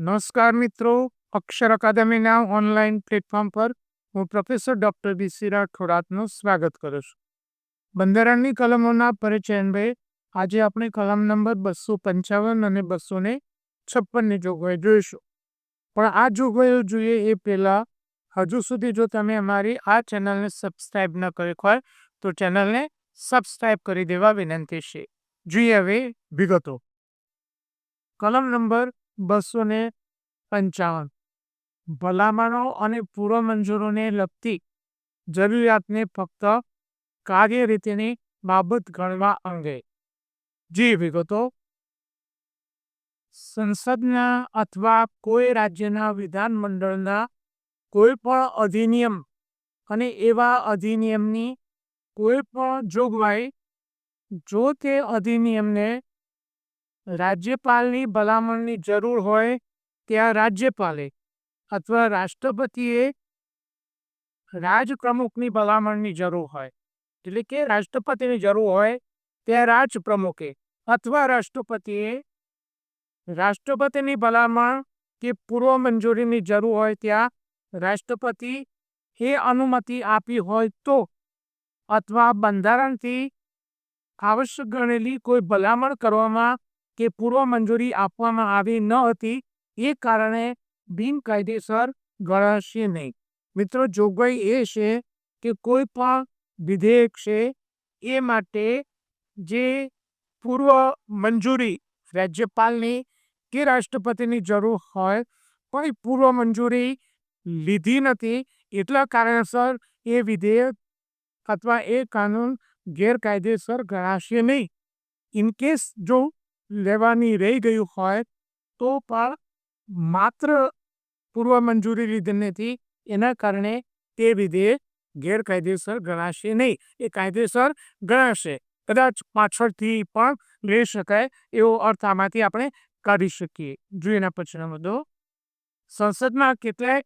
નમસ્કાર મિત્રો, અક્ષર અકાદમીના online platform પર હું પ્રોફેસર ડૉક્ટર બી. રાઠોડાતનું સ્વાગત કરું છું. બંધારણની કલમોના પરિચયનભાઈ આજે આપણે કલમ નંબર બસો પંચાવન અને બસો ને છપ્પનની જોગવાઈ જોઈશું. પણ આ જોગવાઈઓ જોઈએ એ પહેલાં હજુ સુધી જો તમે અમારી આ ચેનલને સબસ્ક્રાઈબ ન કરી હોય, તો ચેનલને સબસ્ક્રાઈબ કરી દેવા વિનંતી છે. જોઈએ હવે વિગતો. કલમ નંબર બસો ને પંચાવન. ભલામણો અને પૂર્વ મંજૂરોને લગતી જરૂરિયાતને ફક્ત કાર્ય રીતેની બાબત ગણવા અંગે. જે, વિગતો. સંસદના અથવા કોઈ રાજ્યના વિધાનમંડળના કોઈ પણ અધિનિયમ અને એવા અધિનિયમની કોઈ પણ જોગવાઈ, જો તે અધિનિયમને રાજ્યપાલની ભલામણની જરૂર હોય ત્યાં રાજ્યપાલે અથવા રાષ્ટ્રપતિએ રાજપ્રમુખની ભલામણની જરૂર હોય. એટલે કે રાષ્ટ્રપતિની જરૂર હોય ત્યાં રાજપ્રમુખે અથવા રાષ્ટ્રપતિએ રાષ્ટ્રપતિની ભલામણ કે પૂર્વ મંજૂરીની જરૂર હોય ત્યાં રાષ્ટ્રપતિ એ અનુમતિ આપી હોય તો અથવા બંધારણથી આવશ્યક ગણેલી કોઈ ભલામણ કરવામાં કે પૂર્વ મંજૂરી આપવામાં આવી ન હતી એ કારણે બિનકાયદેસર ગણાશે નહીં. મિત્રો જોગવાઈ એ છે કે કોઈ પણ વિધેયક છે, એ માટે જે પૂર્વ મંજૂરી રાજ્યપાલની કે રાષ્ટ્રપતિની જરૂર હોય, પણ પૂર્વ મંજૂરી લીધી નથી, એટલા કારણસર એ વિધેયક અથવા એ કાનૂન ગેરકાયદેસર ગણાશે નહીં. ઇનકેસ જો લેવાની રહી ગયું હોય, તો પણ માત્ર પૂર્વ મંજૂરી લીધી નથી, એના કારણે તે વિધેયક ગેરકાયદેસર ગણાશે નહીં. એ કાયદેસર ગણાશે. કદાચ પાછળથી પણ લઈ શકાય એવો અર્થ આમાંથી આપણે કાઢી શકીએ. જોઈએ એના પછીનો મુદ્દો, સંસદમાં કેટલાય,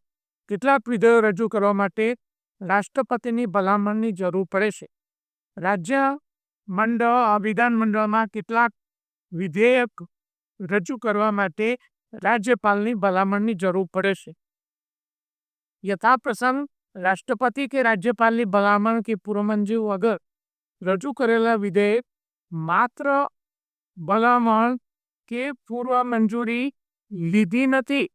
કેટલાક વિધેયો રજૂ કરવા માટે રાષ્ટ્રપતિની ભલામણની જરૂર પડે છે. રાજ્ય મંડળ, વિધાનમંડળમાં કેટલાક વિધેયક રજૂ કરવા માટે રાજ્યપાલની ભલામણની જરૂર પડે છે. યથાપ્રસંગ, રાષ્ટ્રપતિ કે રાજ્યપાલની ભલામણ કે પૂર્વમંજૂર વગર રજૂ કરેલા વિધેયક માત્ર ભલામણ કે પૂર્વ મંજૂરી લીધી નથી.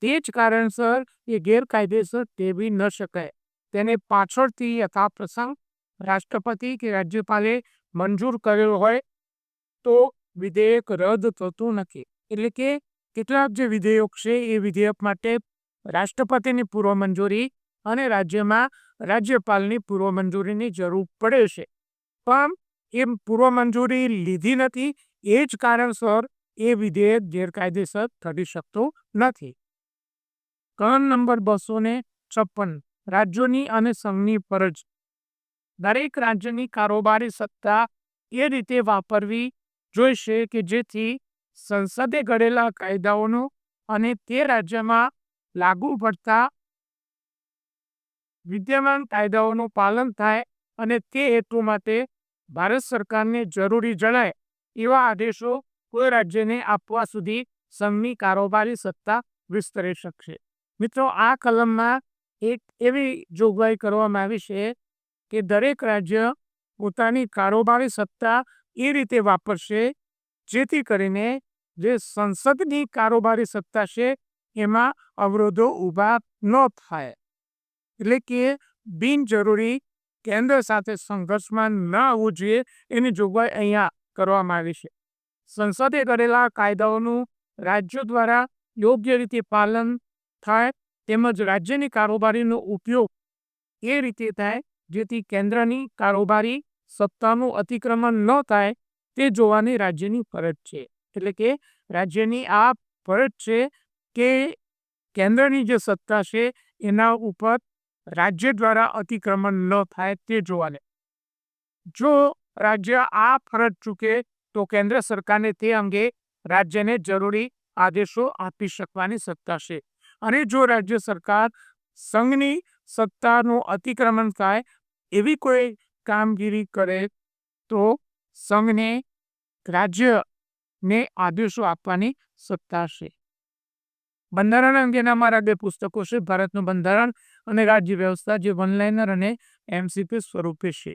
તે જ કારણસર એ ગેરકાયદેસર તેવી ન શકાય. તેને પાછળથી યથાપ્રસંગ, રાષ્ટ્રપતિ કે રાજ્યપાલે મંજૂર કરેલો હોય તો વિધેયક રદ થતું નથી. એટલે કે કેટલાક જે વિધેયક છે એ વિધેયક માટે રાષ્ટ્રપતિની પૂર્વ મંજૂરી અને રાજ્યમાં રાજ્યપાલની પૂર્વ મંજૂરીની જરૂર પડે છે. પણ એ પૂર્વ મંજૂરી લીધી નથી, એ જ કારણસર એ વિધેયક ગેરકાયદેસર થઈ શકતું નથી. કલમ નંબર બસો ને છપ્પન, રાજ્યોની અને સંઘની ફરજ. દરેક રાજ્યની કારોબારી સત્તા એ રીતે વાપરવી જોઈશે કે જેથી સંસદે ઘડેલા કાયદાઓનું અને તે રાજ્યમાં લાગુ પડતા વિદ્યમાન કાયદાઓનું પાલન થાય અને તે હેતુ માટે ભારત સરકારને જરૂરી જણાય એવા આદેશો કોઈ રાજ્યને આપવા સુધી સંઘની કારોબારી સત્તા વિસ્તરી શકશે. મિત્રો, આ કલમમાં એક એવી જોગવાઈ કરવામાં આવી છે કે દરેક રાજ્ય પોતાની કારોબારી સત્તા એ રીતે વાપરશે જેથી કરીને જે સંસદની કારોબારી સત્તા છે, એમાં અવરોધો ઊભા ન થાય. એટલે કે બિનજરૂરી કેન્દ્ર સાથે સંઘર્ષમાં ન આવવું જોઈએ, એની જોગવાઈ અહીંયા કરવામાં આવી છે. સંસદે કરેલા કાયદાઓનું રાજ્યો દ્વારા યોગ્ય રીતે પાલન થાય, તેમજ રાજ્યની કારોબારીનો ઉપયોગ એ રીતે થાય, જેથી કેન્દ્રની કારોબારી સત્તાનું અતિક્રમણ ન થાય, તે જોવાની રાજ્યની ફરજ છે. એટલે કે રાજ્યની આ ફરજ છે કે કેન્દ્રની જે સત્તા છે એના ઉપર રાજ્ય દ્વારા અતિક્રમણ ન થાય તે જોવાને. જો રાજ્ય આ ફરજ ચૂકે તો કેન્દ્ર સરકારને તે અંગે રાજ્યને જરૂરી આદેશો આપી શકવાની સત્તા છે. અને જો રાજ્ય સરકાર સંઘની સત્તાનું અતિક્રમણ થાય એવી કોઈ કામગીરી કરે તો સંઘને રાજ્યને આદેશો આપવાની સત્તા છે. બંધારણ અંગેના મારા બે પુસ્તકો છે, ભારતનું બંધારણ અને રાજ્ય વ્યવસ્થા, જે વનલાઇનર અને એમસીક્યુ સ્વરૂપે છે.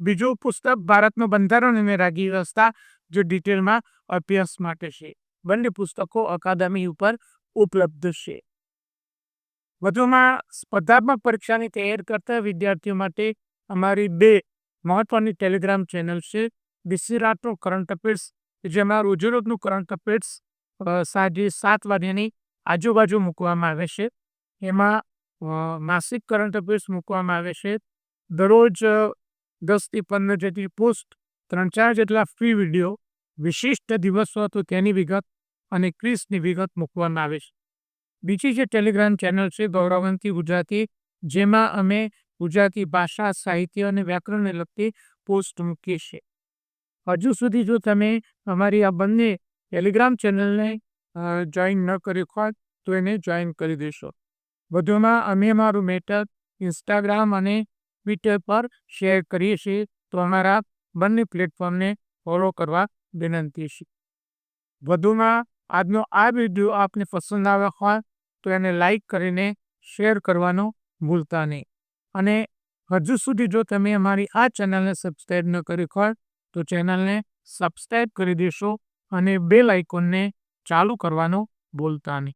બીજું પુસ્તક, ભારતનું બંધારણ અને રાજ્ય વ્યવસ્થા, જે ડિટેલમાં અભ્યાસ માટે છે. બંને પુસ્તકો અકાદમી ઉપર ઉપલબ્ધ છે. વધુમાં, સ્પર્ધાત્મક પરીક્ષાની તૈયારી કરતા વિદ્યાર્થીઓ માટે અમારી બે મહત્વની ટેલિગ્રામ ચેનલ છે રાતનો કરંટ અફેર્સ જેમાં રોજેરોજનું કરંટ અફેર્સ સાંજે સાત વાગ્યાની આજુબાજુ મૂકવામાં આવે છે. એમાં માસિક કરંટ અફેર્સ મૂકવામાં આવે છે. દરરોજ દસથી પંદર જેટલી પોસ્ટ, ત્રણ ચાર જેટલા ફ્રી વીડિયો, વિશિષ્ટ દિવસો હતો તેની વિગત અને ક્રિસની વિગત મૂકવામાં આવે છે. બીજી જે ટેલિગ્રામ ચેનલ છે, ગૌરવંતી ગુજરાતી, જેમાં અમે ગુજરાતી ભાષા, સાહિત્ય અને વ્યાકરણને લગતી પોસ્ટ મૂકીએ છીએ. હજુ સુધી જો તમે અમારી આ બંને ટેલિગ્રામ ચેનલને જોઈન ન કરી હોય તો એને જોઈન કરી દેશો. વધુમાં અમે અમારું મેટર ઇન્સ્ટાગ્રામ અને ટ્વિટર પર શેર કરીએ છીએ, તો અમારા બંને પ્લેટફોર્મને ફોલો કરવા વિનંતી છે. વધુમાં આજનો આ વીડિયો આપને પસંદ આવ્યો હોય, તો એને લાઈક કરીને શેર કરવાનો ભૂલતા નહીં. અને હજુ સુધી જો તમે અમારી આ ચેનલને સબસ્ક્રાઈબ ન કરી હોય તો ચેનલને સબસ્ક્રાઈબ કરી દેશો અને બેલ આઇકોનને ચાલુ કરવાનો ભૂલતા નહીં.